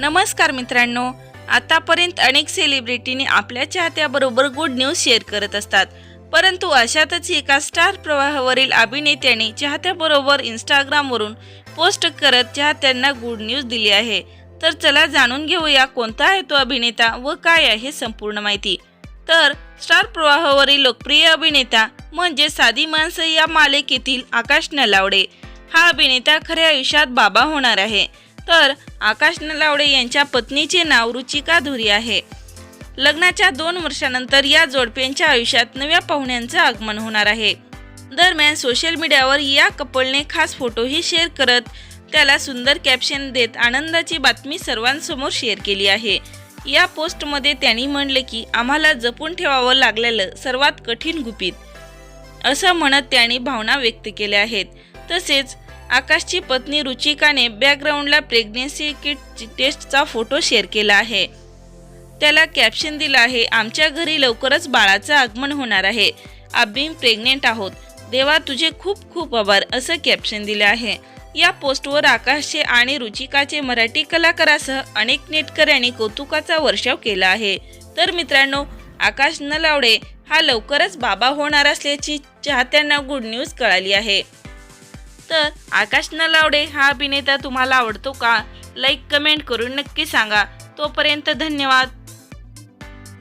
नमस्कार मित्रांनो. आतापर्यंत अनेक सेलिब्रिटीने आपल्या चाहत्याबरोबर गुड न्यूज शेअर करत असतात. परंतु अशातच एका स्टार प्रवाहावरील अभिनेत्याने चाहत्याबरोबर इंस्टाग्रामवरून पोस्ट करत चाहत्यांना गुड न्यूज दिली आहे. तर चला जाणून घेऊया कोणता आहे तो अभिनेता व काय आहे संपूर्ण माहिती. तर स्टार प्रवाहावरील लोकप्रिय अभिनेता म्हणजे साधी माणसं या मालिकेतील आकाश नलावडे. हा अभिनेता खऱ्या आयुष्यात बाबा होणार आहे. तर आकाश नलावडे यांच्या पत्नीचे नाव रुचिका धुरी आहे. लग्नाच्या दोन वर्षानंतर या जोडप्यांच्या आयुष्यात नव्या पाहुण्यांचं आगमन होणार आहे. दरम्यान सोशल मीडियावर या कपलने खास फोटोही शेअर करत त्याला सुंदर कॅप्शन देत आनंदाची बातमी सर्वांसमोर शेअर केली आहे. या पोस्टमध्ये त्यांनी म्हणले की आम्हाला जपून ठेवावं लागलेलं सर्वात कठीण गुपित. असं म्हणत त्यांनी भावना व्यक्त केल्या आहेत. तसेच आकाशची पत्नी रुचिकाने बॅकग्राऊंडला प्रेग्नेन्सी किट टेस्टचा फोटो शेअर केला आहे. त्याला कॅप्शन दिलं आहे आमच्या घरी लवकरच बाळाचं आगमन होणार आहे. आम्ही प्रेग्नेंट आहोत. देवा तुझे खूप खूप आभार असं कॅप्शन दिलं आहे. या पोस्टवर आकाशचे आणि रुचिकाचे मराठी कलाकारासह अनेक नेटकऱ्यांनी कौतुकाचा वर्षाव केला आहे. तर मित्रांनो आकाश नलावडे हा लवकरच बाबा होणार असल्याची चाहत्यांना गुड न्यूज कळाली आहे. तर आकाश नलावडे हा अभिनेता तुम्हाला आवडतो का? लाईक कमेंट करून नक्की सांगा. तोपर्यंत धन्यवाद.